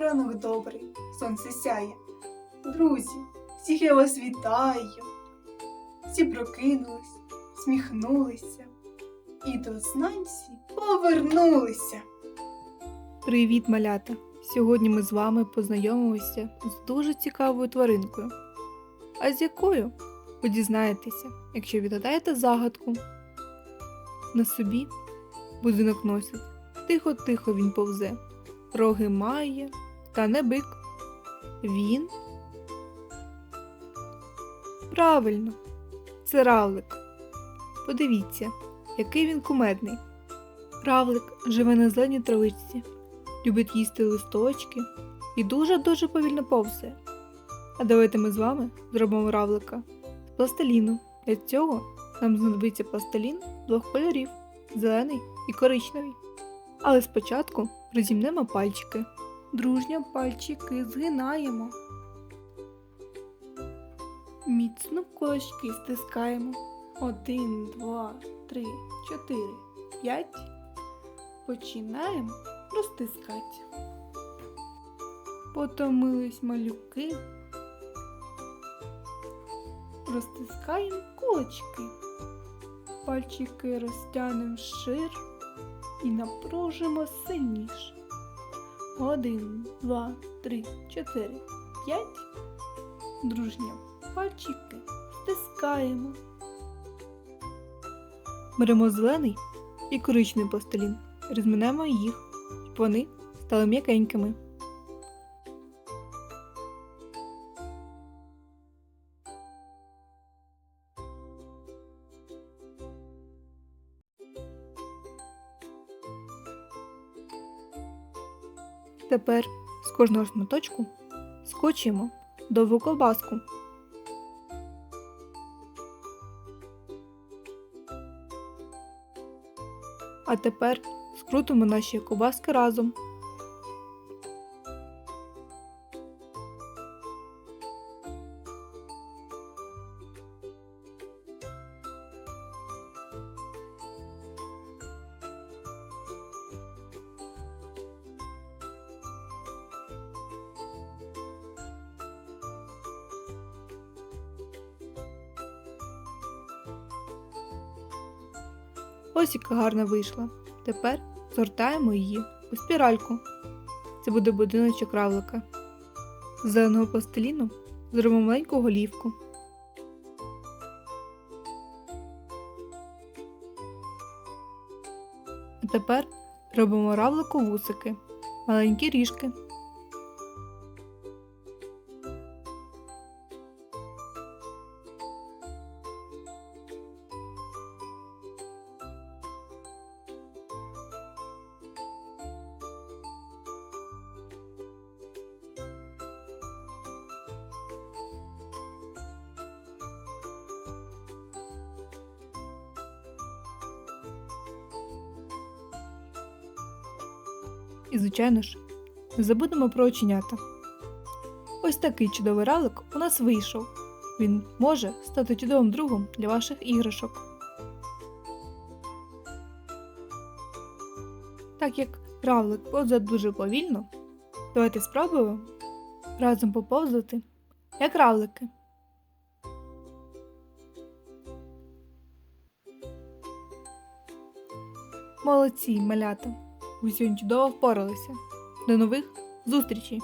ранок добрий, сонце сяє. Друзі, всіх я вас вітаю. Всі прокинулись, сміхнулися і до знань всі повернулися. Привіт, малята! Сьогодні ми з вами познайомимося з дуже цікавою тваринкою. А з якою? Ви дізнаєтеся, якщо відгадаєте загадку. На собі будинок носить, тихо-тихо він повзе, роги має, та не бик. Він. Правильно, це равлик. Подивіться, який він кумедний. Равлик живе на зеленій травичці, любить їсти листочки і дуже-дуже повільно повзе. А давайте ми з вами зробимо равлика з пластиліну. Для цього нам знадобиться пластилін двох кольорів зелений і коричневий. Але спочатку розімнемо пальчики. Дружньо пальчики згинаємо. Міцно кулачки стискаємо. Один, два, три, чотири, п'ять. Починаємо розтискати. Потомились малюки. Розтискаємо кулачки. Пальчики розтянемо шир і напружимо сильніше. Один, два, три, чотири, п'ять. Дружньо пальчики стискаємо. Беремо зелений і коричневий пластилін. Розминаємо їх, щоб вони стали м'якенькими. Тепер з кожного шматочку скочимо довгу ковбаску. А тепер скрутимо наші ковбаски разом. Ось яка гарна вийшла. Тепер згортаємо її у спіральку. Це буде будиночок равлика. З зеленого пластиліну зробимо маленьку голівку. А тепер робимо равлику вусики, маленькі ріжки. І, звичайно ж, не забудемо про оченята. Ось такий чудовий равлик у нас вийшов. Він може стати чудовим другом для ваших іграшок. Так як равлик повзе дуже повільно, давайте спробуємо разом поповзати, як равлики. Молодці, малята! Сьогодні чудово впоралися. До нових зустрічей!